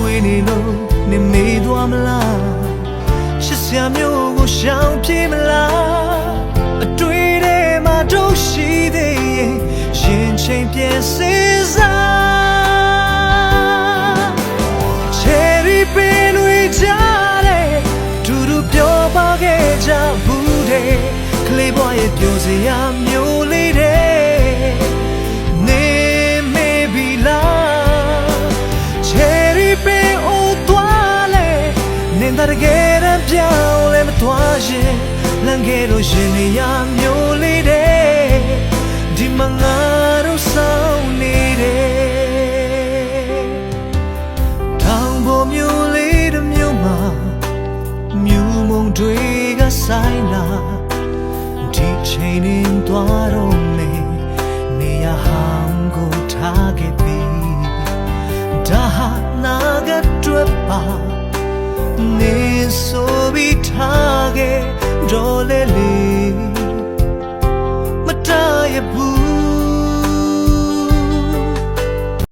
ဝေးနေလို့နေမေးသွားမလားရှစ်စရာမျိုးကိုရှောင်ပြေးမလားအတွေ့ထဲမှာတို့ရှိသေးရင်ရင်ချိန်ပြည့်စေစား Cherry pin ဝေးကြတဲ့တူတူပြောပါခဲ့ကြဘူးတဲ့ကလေးဘွားရဲ့ပြောစ နင်တကယ်တမ်းပြောင်းလဲမသွားရင်လမ်းခဲ့လို့ရှင်နေရမျိုးလေးတဲ့ဒီမငါတို့ဆောင်နေတယ်ထောင်ပေါ်မျိုးလေးတစ်မျိုးမှာမြူမုံတွေကဆိုင်လာဒီချိန်ရင်သွားတော့ ဆိုပြီးထားခဲ့တော့လေလေမတရဘူး